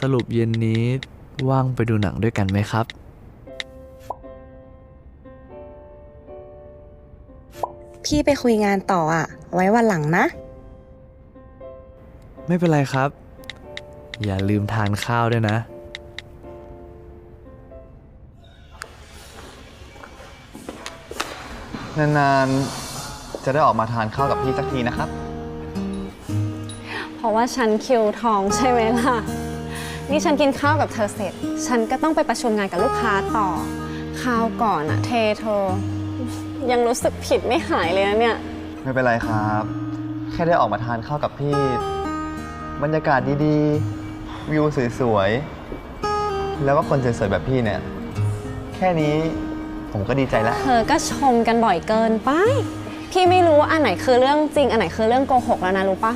สรุปเย็นนี้ว่างไปดูหนังด้วยกันไหมครับ พี่ไปคุยงานต่ออะ ไว้วันหลังนะ ไม่เป็นไรครับ อย่าลืมทานข้าวด้วยนะ นานๆ จะได้ออกมาทานข้าวกับพี่สักทีนะครับ เพราะว่าฉันคิวทองใช่ไหมล่ะ นี่ฉันกินข้าวกับเธอเสร็จ ฉันก็ต้องไปประชุมงานกับลูกค้าต่อข้าวก่อนอะเทเธอ ยังรู้สึกผิดไม่หายเลยนะเนี่ย ไม่เป็นไรครับ แค่ได้ออกมาทานข้าวกับพี่ บรรยากาศดีๆ วิวสวยๆ แล้วก็คนสวยๆแบบพี่เนี่ย แค่นี้ผมก็ดีใจแล้ว เธอก็ชมกันบ่อยเกินไป พี่ไม่รู้ว่าอันไหนคือเรื่องจริง อันไหนคือเรื่องโกหกแล้วนะรู้ปะ